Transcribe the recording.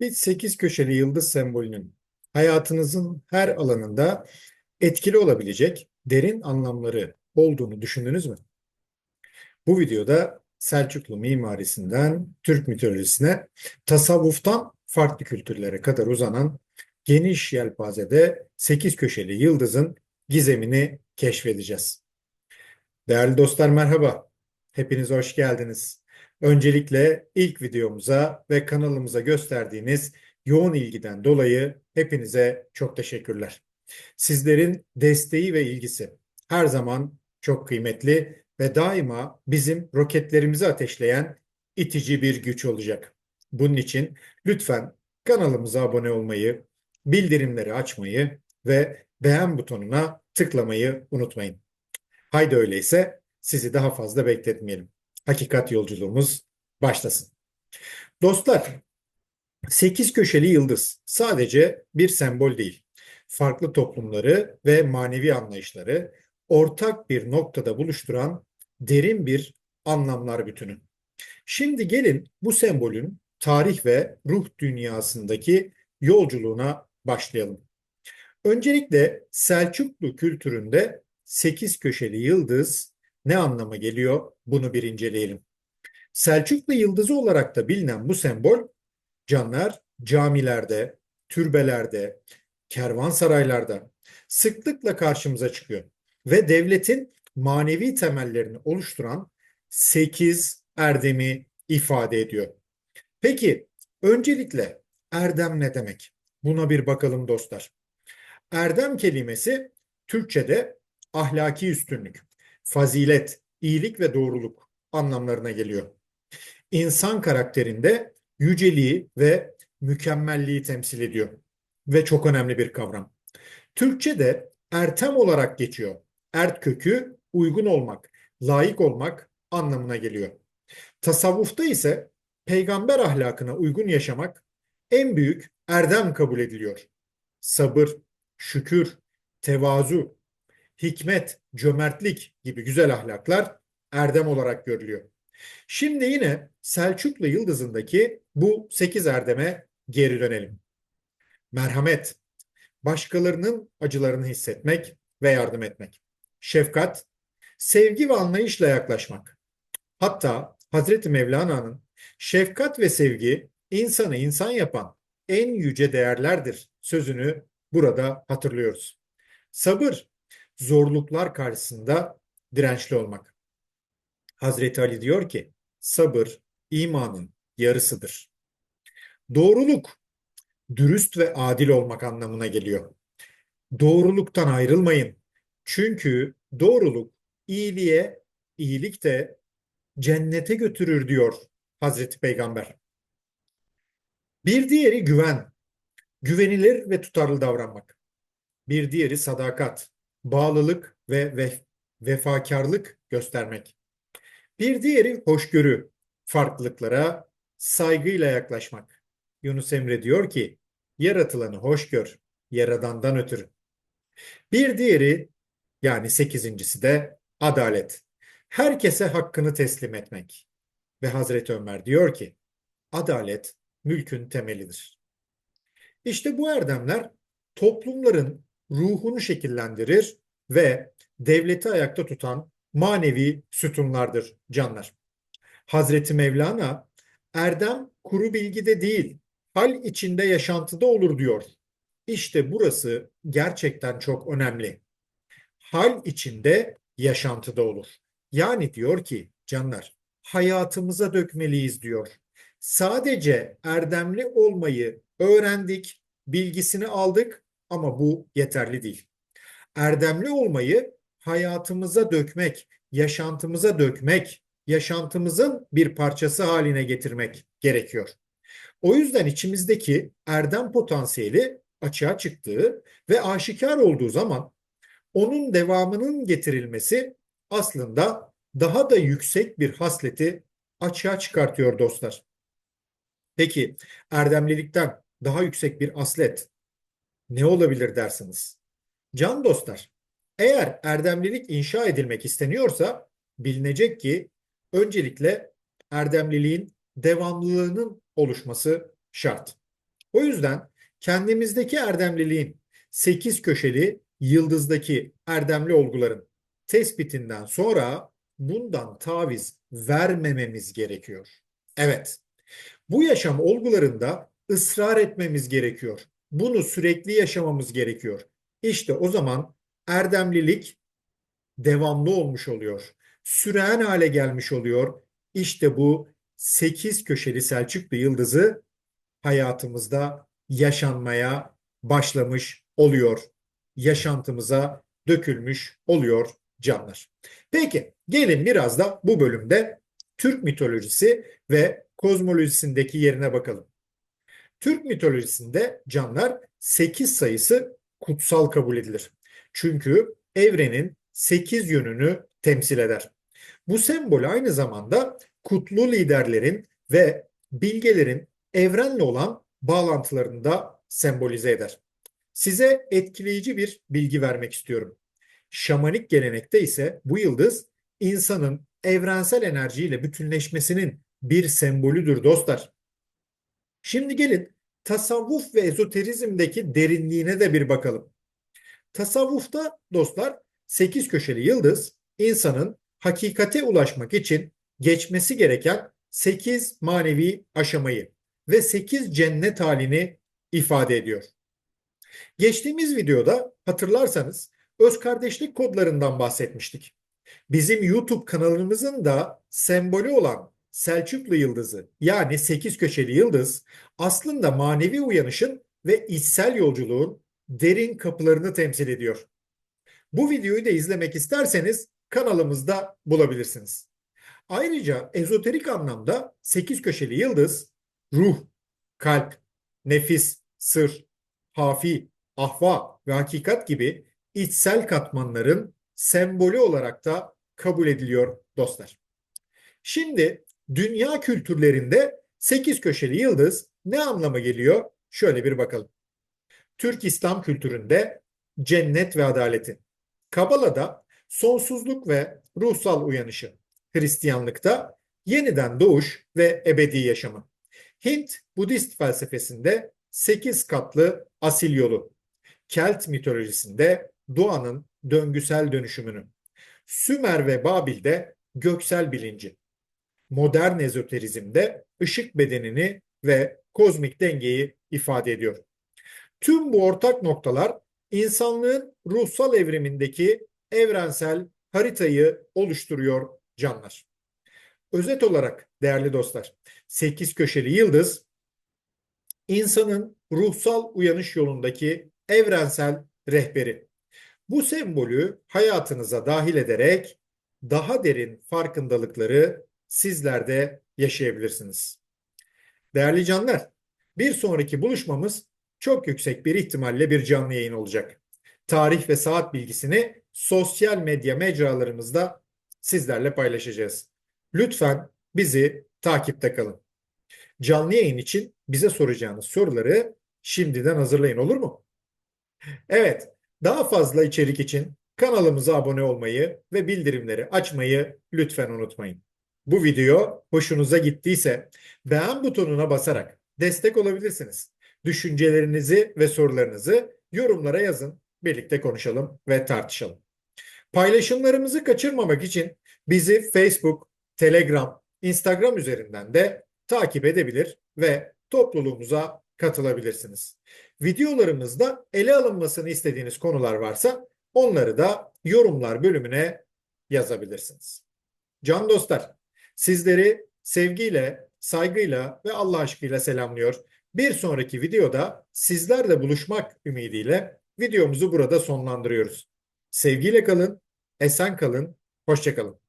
Bir sekiz köşeli yıldız sembolünün hayatınızın her alanında etkili olabilecek derin anlamları olduğunu düşündünüz mü? Bu videoda Selçuklu mimarisinden Türk mitolojisine, tasavvuftan farklı kültürlere kadar uzanan geniş yelpazede sekiz köşeli yıldızın gizemini keşfedeceğiz. Değerli dostlar merhaba. Hepiniz hoş geldiniz. Öncelikle ilk videomuza ve kanalımıza gösterdiğiniz yoğun ilgiden dolayı hepinize çok teşekkürler. Sizlerin desteği ve ilgisi her zaman çok kıymetli ve daima bizim roketlerimizi ateşleyen itici bir güç olacak. Bunun için lütfen kanalımıza abone olmayı, bildirimleri açmayı ve beğen butonuna tıklamayı unutmayın. Haydi öyleyse sizi daha fazla bekletmeyelim. Hakikat yolculuğumuz başlasın. Dostlar, sekiz köşeli yıldız sadece bir sembol değil. Farklı toplumları ve manevi anlayışları ortak bir noktada buluşturan derin bir anlamlar bütünü. Şimdi gelin bu sembolün tarih ve ruh dünyasındaki yolculuğuna başlayalım. Öncelikle Selçuklu kültüründe sekiz köşeli yıldız ne anlama geliyor bunu bir inceleyelim. Selçuklu yıldızı olarak da bilinen bu sembol canlar camilerde, türbelerde, kervansaraylarda sıklıkla karşımıza çıkıyor ve devletin manevi temellerini oluşturan sekiz erdemi ifade ediyor. Peki öncelikle erdem ne demek? Buna bir bakalım dostlar. Erdem kelimesi Türkçe'de ahlaki üstünlük, fazilet, iyilik ve doğruluk anlamlarına geliyor. İnsan karakterinde yüceliği ve mükemmelliği temsil ediyor ve çok önemli bir kavram. Türkçe'de ertem olarak geçiyor. Ert kökü uygun olmak, layık olmak anlamına geliyor. Tasavvufta ise peygamber ahlakına uygun yaşamak en büyük erdem kabul ediliyor. Sabır, şükür, tevazu, hikmet, cömertlik gibi güzel ahlaklar erdem olarak görülüyor. Şimdi yine Selçuklu Yıldızı'ndaki bu sekiz erdeme geri dönelim. Merhamet, başkalarının acılarını hissetmek ve yardım etmek. Şefkat, sevgi ve anlayışla yaklaşmak. Hatta Hazreti Mevlana'nın şefkat ve sevgi insanı insan yapan en yüce değerlerdir sözünü burada hatırlıyoruz. Sabır, zorluklar karşısında dirençli olmak. Hazreti Ali diyor ki, sabır imanın yarısıdır. Doğruluk, dürüst ve adil olmak anlamına geliyor. Doğruluktan ayrılmayın. Çünkü doğruluk iyiliğe, iyilik de cennete götürür diyor Hazreti Peygamber. Bir diğeri güven. Güvenilir ve tutarlı davranmak. Bir diğeri sadakat, bağlılık ve vef vefakarlık göstermek. Bir diğeri hoşgörü, farklılıklara saygıyla yaklaşmak. Yunus Emre diyor ki, yaratılanı hoş gör, yaradandan ötürü. Bir diğeri, yani sekizincisi de adalet. Herkese hakkını teslim etmek. Ve Hazreti Ömer diyor ki, adalet mülkün temelidir. İşte bu erdemler toplumların ruhunu şekillendirir ve devleti ayakta tutan manevi sütunlardır canlar. Hazreti Mevlana erdem kuru bilgide değil, hal içinde yaşantıda olur diyor. İşte burası gerçekten çok önemli. Hal içinde yaşantıda olur. Yani diyor ki canlar hayatımıza dökmeliyiz diyor. Sadece erdemli olmayı öğrendik, bilgisini aldık ama bu yeterli değil. Erdemli olmayı hayatımıza dökmek, yaşantımıza dökmek, yaşantımızın bir parçası haline getirmek gerekiyor. O yüzden içimizdeki erdem potansiyeli açığa çıktığı ve aşikar olduğu zaman onun devamının getirilmesi aslında daha da yüksek bir hasleti açığa çıkartıyor dostlar. Peki erdemlilikten daha yüksek bir aslet ne olabilir dersiniz? Can dostlar, eğer erdemlilik inşa edilmek isteniyorsa bilinecek ki öncelikle erdemliliğin devamlılığının oluşması şart. O yüzden kendimizdeki erdemliliğin 8 köşeli yıldızdaki erdemli olguların tespitinden sonra bundan taviz vermememiz gerekiyor. Evet, bu yaşam olgularında ısrar etmemiz gerekiyor. Bunu sürekli yaşamamız gerekiyor. İşte o zaman erdemlilik devamlı olmuş oluyor. Süren hale gelmiş oluyor. İşte bu 8 köşeli Selçuklu yıldızı hayatımızda yaşanmaya başlamış oluyor. Yaşantımıza dökülmüş oluyor canlar. Peki gelin biraz da bu bölümde Türk mitolojisi ve kozmolojisindeki yerine bakalım. Türk mitolojisinde canlar 8 sayısı kutsal kabul edilir. Çünkü evrenin 8 yönünü temsil eder. Bu sembol aynı zamanda kutlu liderlerin ve bilgelerin evrenle olan bağlantılarını da sembolize eder. Size etkileyici bir bilgi vermek istiyorum. Şamanik gelenekte ise bu yıldız insanın evrensel enerjiyle bütünleşmesinin bir sembolüdür dostlar. Şimdi gelin tasavvuf ve ezoterizmdeki derinliğine de bir bakalım. Tasavvufta dostlar 8 köşeli yıldız insanın hakikate ulaşmak için geçmesi gereken 8 manevi aşamayı ve 8 cennet halini ifade ediyor. Geçtiğimiz videoda hatırlarsanız öz kardeşlik kodlarından bahsetmiştik. Bizim YouTube kanalımızın da sembolü olan Selçuklu yıldızı yani 8 köşeli yıldız aslında manevi uyanışın ve içsel yolculuğun derin kapılarını temsil ediyor. Bu videoyu da izlemek isterseniz kanalımızda bulabilirsiniz. Ayrıca ezoterik anlamda 8 köşeli yıldız ruh, kalp, nefis, sır, hafi, ahva ve hakikat gibi içsel katmanların sembolü olarak da kabul ediliyor dostlar. Şimdi dünya kültürlerinde 8 köşeli yıldız ne anlama geliyor? Şöyle bir bakalım. Türk İslam kültüründe cennet ve adaletin, Kabala'da sonsuzluk ve ruhsal uyanışı, Hristiyanlıkta yeniden doğuş ve ebedi yaşamı, Hint Budist felsefesinde 8 katlı asil yolu, Kelt mitolojisinde doğanın döngüsel dönüşümünü, Sümer ve Babil'de göksel bilinci, modern ezoterizmde ışık bedenini ve kozmik dengeyi ifade ediyor. Tüm bu ortak noktalar insanlığın ruhsal evrimindeki evrensel haritayı oluşturuyor canlar. Özet olarak değerli dostlar, 8 köşeli yıldız insanın ruhsal uyanış yolundaki evrensel rehberi. Bu sembolü hayatınıza dahil ederek daha derin farkındalıkları sizler de yaşayabilirsiniz. Değerli canlar, bir sonraki buluşmamız çok yüksek bir ihtimalle bir canlı yayın olacak. Tarih ve saat bilgisini sosyal medya mecralarımızda sizlerle paylaşacağız. Lütfen bizi takipte kalın. Canlı yayın için bize soracağınız soruları şimdiden hazırlayın olur mu? Evet, daha fazla içerik için kanalımıza abone olmayı ve bildirimleri açmayı lütfen unutmayın. Bu video hoşunuza gittiyse beğen butonuna basarak destek olabilirsiniz. Düşüncelerinizi ve sorularınızı yorumlara yazın. Birlikte konuşalım ve tartışalım. Paylaşımlarımızı kaçırmamak için bizi Facebook, Telegram, Instagram üzerinden de takip edebilir ve topluluğumuza katılabilirsiniz. Videolarımızda ele alınmasını istediğiniz konular varsa onları da yorumlar bölümüne yazabilirsiniz. Can dostlar, sizleri sevgiyle, saygıyla ve Allah aşkıyla selamlıyor. Bir sonraki videoda sizlerle buluşmak ümidiyle videomuzu burada sonlandırıyoruz. Sevgiyle kalın, esen kalın, hoşçakalın.